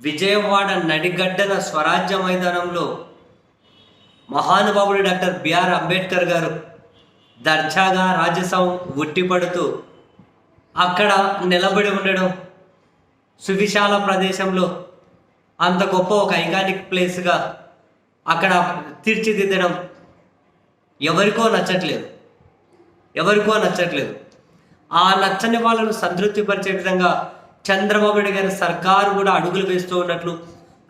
విజయవాడ నడిగడ్డన స్వరాజ్య మైదానంలో మహానుభావుడు doctor BR Ambedkar గారు దర్జాగా రాజ్యసభ ఉట్టిపడుతూ అక్కడ నిలబడి ఉండడం సువిశాల ప్రదేశంలో అంత గొప్ప ఒక ఐకానిక్ ప్లేస్గా అక్కడ తీర్చిదిద్దడం ఎవరికో నచ్చట్లేదు. ఎవరికో నచ్చట్లేదు. ఆ నచ్చని వాళ్ళను సంతృప్తిపరిచే విధంగా చంద్రబాబు నాయుడు గారి సర్కారు కూడా అడుగులు వేస్తూ ఉన్నట్లు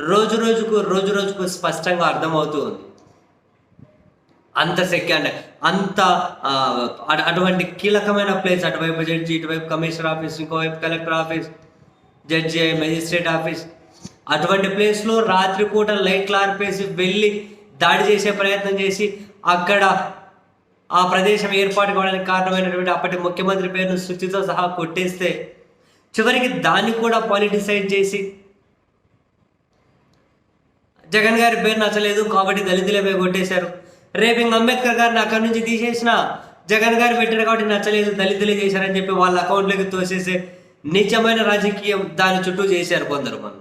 రోజు రోజుకు రోజు రోజుకు స్పష్టంగా అర్థమవుతూ ఉంది. అంత సెకండ్ అంత అటు- అటువంటి కీలకమైన ప్లేస్ అటువైపు జడ్జి ఇటువైపు కమిషనర్ ఆఫీస్ ఇంకోవైపు collector office judge magistrate office అటువంటి ప్లేస్లో రాత్రిపూట లైట్లు ఆర్పేసి వెళ్ళి దాడి చేసే ప్రయత్నం చేసి అక్కడ ఆ ప్రదేశం ఏర్పాటు కావడానికి కారణమైనటువంటి అప్పటి ముఖ్యమంత్రి పేరును శుచితో సహా కొట్టేస్తే చివరికి దాన్ని కూడా పాలిటిసైజ్ చేసి జగన్ గారి పేరు నచ్చలేదు కాబట్టి దళితులపై కొట్టేశారు. రేపు ఇంక అంబేద్కర్ గారిని అక్కడి నుంచి తీసేసిన జగన్ గారు పెట్టారు కాబట్టి నచ్చలేదు దళితులే చేశారని చెప్పి వాళ్ళ అకౌంట్లోకి తోసేసే నిజమైన రాజకీయం దాని చుట్టూ చేశారు కొందరు మనం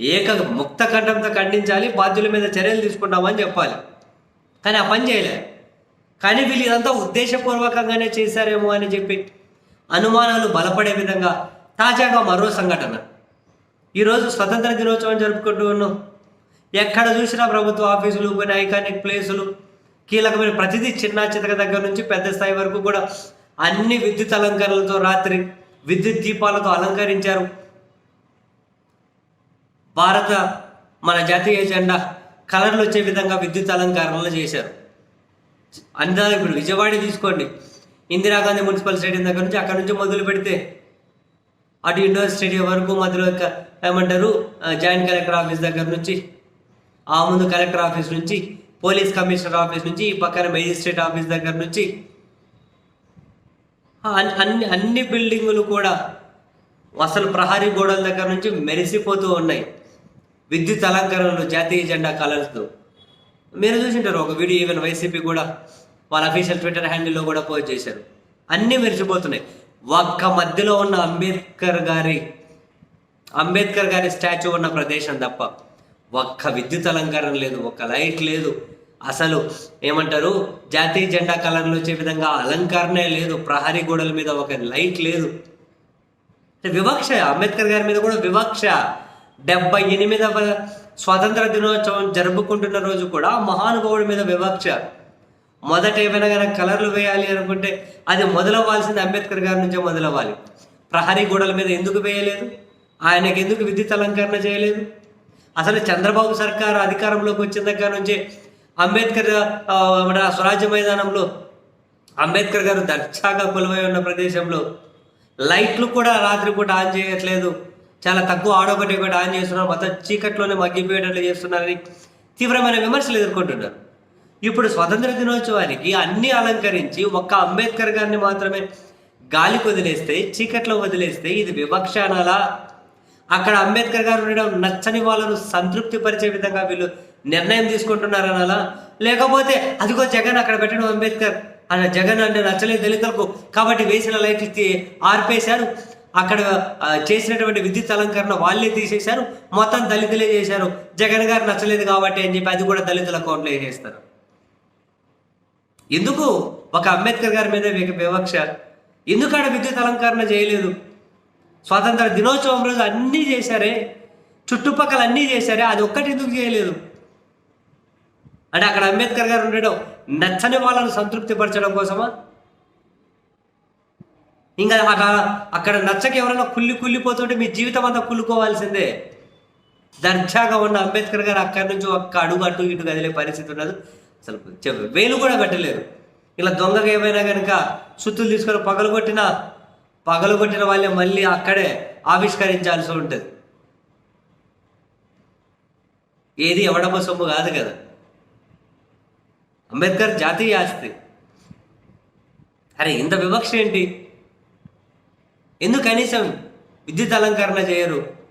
ఏక ముక్త ఖండంతో ఖండించాలి బాధ్యుల మీద చర్యలు తీసుకుంటామని చెప్పాలి. కానీ ఆ పని చేయలే. కానీ వీళ్ళు ఇదంతా ఉద్దేశపూర్వకంగానే చేశారేమో అని చెప్పి అనుమానాలు బలపడే విధంగా తాజాగా మరో సంఘటన. ఈరోజు స్వతంత్ర దినోత్సవం జరుపుకుంటూ ఉన్నాం. ఎక్కడ చూసినా ప్రభుత్వ ఆఫీసులు కొన్ని ఐకానిక్ ప్లేసులు కీలకమైన ప్రతిదీ చిన్న చితక దగ్గర నుంచి పెద్ద స్థాయి వరకు కూడా అన్ని విద్యుత్ అలంకరణలతో రాత్రి విద్యుత్ దీపాలతో అలంకరించారు. భారత మన జాతీయ జెండా కలర్లు వచ్చే విధంగా విద్యుత్ అలంకరణలు చేశారు. అందా ఇప్పుడు విజయవాడ తీసుకోండి. ఇందిరాగాంధీ మున్సిపల్ స్టేడియం దగ్గర నుంచి అక్కడ నుంచి మొదలు పెడితే అటు ఇండోర్ స్టేడియం వరకు మధ్యలో ఒక ఏమంటారు జాయింట్ కలెక్టర్ ఆఫీస్ దగ్గర నుంచి ఆ ముందు కలెక్టర్ ఆఫీస్ నుంచి పోలీస్ కమిషనర్ ఆఫీస్ నుంచి ఈ పక్కన మెజిస్ట్రేట్ ఆఫీస్ దగ్గర నుంచి అన్ని- అన్ని అన్ని బిల్డింగులు కూడా అసలు ప్రహరీ గోడల దగ్గర నుంచి మెరిసిపోతూ ఉన్నాయి. విద్యుత్ అలంకరణలు జాతీయ జెండా కలర్స్తో మీరు చూసింటారు ఒక వీడియో ఈవెన్ వైసీపీ కూడా వాళ్ళ అఫీషియల్ ట్విట్టర్ హ్యాండిల్లో కూడా పోస్ట్ చేశారు. అన్నీ మెరిసిపోతున్నాయి ఒక్క మధ్యలో ఉన్న అంబేద్కర్ గారి అంబేద్కర్ గారి స్టాచ్యూ ఉన్న ప్రదేశం తప్ప ఒక్క విద్యుత్ అలంకరణ లేదు ఒక్క లైట్ లేదు. అసలు ఏమంటారు? జాతీయ జెండా కలర్లు వచ్చే విధంగా అలంకరణే లేదు. ప్రహరీ గోడల మీద ఒక లైట్ లేదు. వివక్ష అంబేద్కర్ గారి మీద కూడా వివక్ష. డెబ్బై ఎనిమిదవ స్వాతంత్ర దినోత్సవం జరుపుకుంటున్న రోజు కూడా మహానుభావుడి మీద వివక్ష. మొదట ఏమైనా కానీ కలర్లు వేయాలి అనుకుంటే అది మొదలవ్వాల్సింది అంబేద్కర్ గారి నుంచే మొదలవ్వాలి. ప్రహరీ గోడల మీద ఎందుకు వేయలేదు? ఆయనకి ఎందుకు విద్యుత్ అలంకరణ చేయలేదు? అసలు చంద్రబాబు సర్కారు అధికారంలోకి వచ్చిన దగ్గర నుంచి అంబేద్కర్ మన స్వరాజ్య మైదానంలో అంబేద్కర్ గారు దర్చాగా కొలువై ఉన్న ప్రదేశంలో లైట్లు కూడా రాత్రిపూట ఆన్ చేయట్లేదు. చాలా తక్కువ ఆడొకటి ఒకటి ఆన్ చేస్తున్నారు. మొత్తం చీకట్లోనే మగ్గిపోయేటట్లు చేస్తున్నారని తీవ్రమైన విమర్శలు ఎదుర్కొంటున్నారు. ఇప్పుడు స్వతంత్ర దినోత్సవానికి అన్ని అలంకరించి ఒక్క అంబేద్కర్ గారిని మాత్రమే గాలికి వదిలేస్తే చీకట్లో వదిలేస్తే ఇది వివక్ష అనాలా అక్కడ అంబేద్కర్ గారు ఉండడం నచ్చని వాళ్ళను సంతృప్తి పరిచే విధంగా వీళ్ళు నిర్ణయం తీసుకుంటున్నారనాలా? లేకపోతే అదిగో జగన్ అక్కడ పెట్టడం అంబేద్కర్. అన్న జగన్ అంటే నచ్చలేదు దళితులకు. కాబట్టి వేసిన లైట్లు తీ- ఆర్పేశారు. అక్కడ చేసినటువంటి విద్యుత్ అలంకరణ వాళ్ళే తీసేశారు. మొత్తం దళితులే చేశారు. జగన్ గారు నచ్చలేదు కాబట్టి అని చెప్పి అది కూడా దళితుల అకౌంట్లో వేసేస్తారు. ఎందుకు ఒక అంబేద్కర్ గారి మీద వివక్ష? ఎందుకు ఆడ విద్యుత్ అలంకరణ చేయలేదు? స్వాతంత్ర దినోత్సవం రోజు అన్నీ చేశారే చుట్టుపక్కల అన్నీ చేశారే అది ఒక్కటి ఎందుకు చేయలేదు? అంటే అక్కడ అంబేద్కర్ గారు ఉండడం నచ్చని వాళ్ళను సంతృప్తి పరచడం కోసమా? ఇంకా అక్కడ అక్కడ నచ్చక ఎవరైనా కుళ్ళి కుళ్ళిపోతుంటే మీ జీవితం అంతా కుళ్ళుకోవాల్సిందే. దర్జాగా ఉన్న అంబేద్కర్ గారు అక్కడి నుంచి ఒక్క అడుగు అటు ఇటు కదిలే పరిస్థితి ఉండదు అసలు వేలు కూడా పెట్టలేరు ఇలా దొంగగా ఏమైనా కనుక సుత్తులు తీసుకొని పగలగొట్టిన పగలగొట్టిన వాళ్ళే మళ్ళీ అక్కడే ఆవిష్కరించాల్సి ఉంటుంది. ఏది ఎవడమ్మ సొమ్ము కాదు కదా. అంబేద్కర్ జాతీయ ఆస్తి. అరే ఇంత వివక్ష ఏంటి? ఎందుకు కనీసం విద్యుత్ అలంకరణ చేయరు?